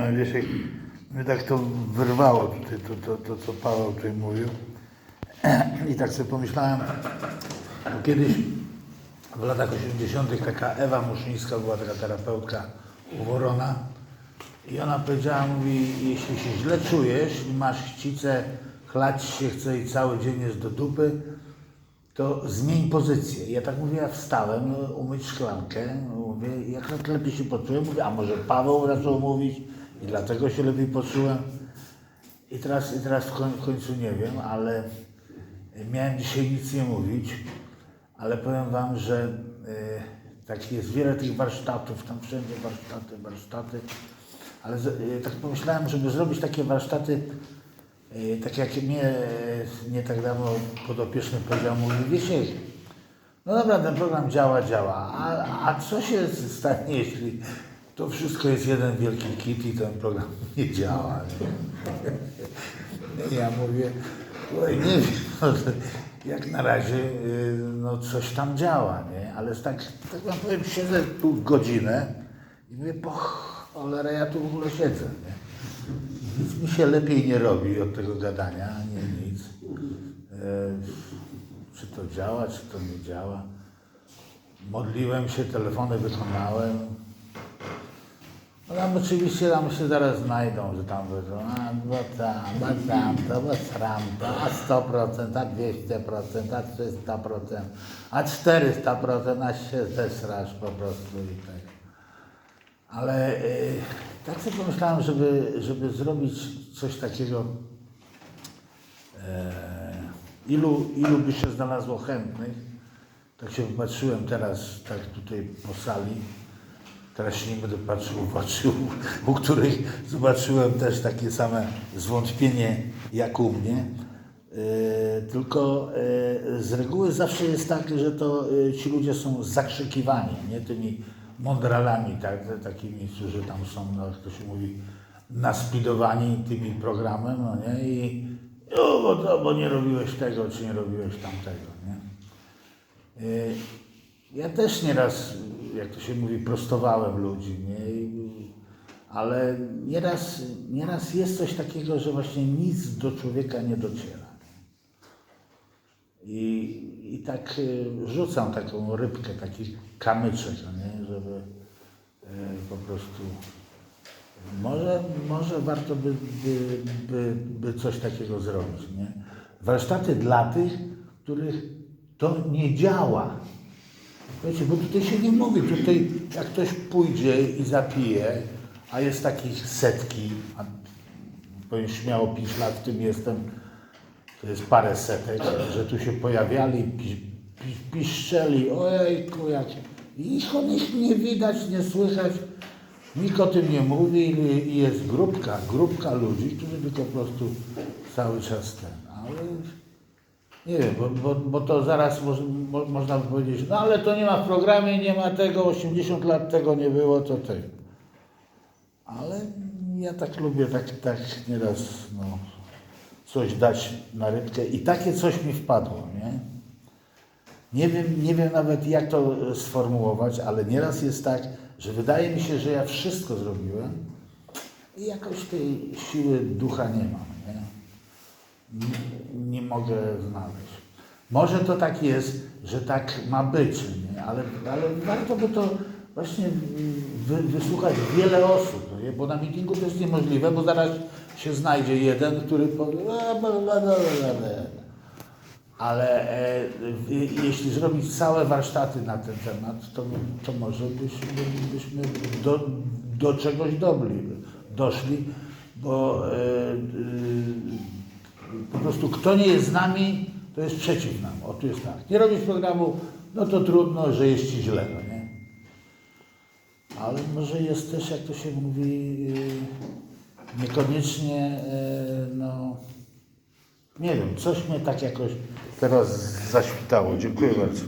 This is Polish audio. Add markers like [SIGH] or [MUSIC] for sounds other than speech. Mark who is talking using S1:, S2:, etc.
S1: no wiesz, mnie tak to wyrwało tutaj, to, to, to co Paweł tutaj mówił. I tak sobie pomyślałem, bo kiedyś w latach 80. taka Ewa Muszyńska była taka terapeutka u Worona i ona powiedziała, mówi, jeśli się źle czujesz i masz chcicę, chlać się chce i cały dzień jest do dupy, to zmień pozycję. Ja tak mówię, ja wstałem, no, umyć szklankę, mówię, jak lepiej się poczułem, mówię, a może Paweł zaczął mówić i dlatego się lepiej poczułem. I teraz, i teraz w koń- w końcu nie wiem, ale miałem dzisiaj nic nie mówić, ale powiem Wam, że y, tak jest wiele tych warsztatów, tam wszędzie warsztaty, warsztaty, ale y, tak pomyślałem, żeby zrobić takie warsztaty, y, tak jak mnie nie tak dawno podopieczny powiedział, mówi, wiecie, no dobra, ten program działa, działa, a, a co się stanie, jeśli to wszystko jest jeden wielki kit i ten program [LAUGHS] nie działa? Nie? Ja mówię, nie wiem, [LAUGHS] jak na razie y, no, coś tam działa, nie? Ale tak, tak wam powiem, siedzę tu godzinę i mówię, po cholera, ja tu w ogóle siedzę, nie? Nic mi się lepiej nie robi od tego gadania, nie nic. E, czy to działa, czy to nie działa. Modliłem się, telefony wykonałem. No tam oczywiście tam się zaraz znajdą, że tam będą, a bo tam, bo tam, to bo sram, to a 100%, a 200%, a 300%, a 400%, a się zesrasz po prostu i tak. Ale y, tak sobie pomyślałem, żeby, żeby zrobić coś takiego, e, ilu, ilu by się znalazło chętnych, tak się patrzyłem teraz, tak tutaj po sali, teraz się nie będę patrzył w oczy, u, których zobaczyłem też takie same zwątpienie jak u mnie. E, tylko e, z reguły zawsze jest tak, że to e, ci ludzie są zakrzykiwani, nie tymi mądralami, tak, takimi, którzy tam są, no, jak to się mówi, naspidowani tymi programem, no nie, i o, bo, to, bo nie robiłeś tego, czy nie robiłeś tamtego, nie. Ja też nieraz, jak to się mówi, prostowałem ludzi, nie? Ale nieraz, nieraz jest coś takiego, że właśnie nic do człowieka nie dociera. I, i tak y, rzucam taką rybkę, taki kamyczek, no nie? żeby y, po prostu może, może warto by, by, by, by coś takiego zrobić. Nie? Warsztaty dla tych, których to nie działa. Wiecie, bo tutaj się nie mówi, tutaj jak ktoś pójdzie i zapije, a jest takich setki, a powiem śmiało 5 lat w tym jestem, to jest parę setek, że tu się pojawiali, pi, pi, piszczeli, ojejku jakie. Ich o nich nie widać, nie słychać, nikt o tym nie mówi i jest grupka, grupka ludzi, którzy tylko po prostu cały czas ten, ale nie wiem, bo, bo, bo to zaraz mo, można by powiedzieć, no ale to nie ma w programie, nie ma tego, 80 lat tego nie było, to tego. Ale ja tak lubię, tak, tak nieraz no, coś dać na rybkę i takie coś mi wpadło, nie? Nie wiem, nie wiem nawet jak to e, sformułować, ale nieraz jest tak, że wydaje mi się, że ja wszystko zrobiłem i jakoś tej siły ducha nie mam, nie? Mogę znaleźć. Może to tak jest, że tak ma być, nie? Ale, ale warto by to właśnie wy, wysłuchać wiele osób, no nie? bo na meetingu to jest niemożliwe, bo zaraz się znajdzie jeden, który powie ale e, jeśli zrobić całe warsztaty na ten temat, to, to może byśmy, byśmy do, do czegoś dobli, doszli, bo e, y, po prostu kto nie jest z nami, to jest przeciw nam. O, tu jest tak. Nie robisz programu, no to trudno, że jest ci źle, no nie? Ale może jest też, jak to się mówi, yy, niekoniecznie, yy, no, nie wiem, coś mnie tak jakoś teraz zaświtało. Dziękuję bardzo.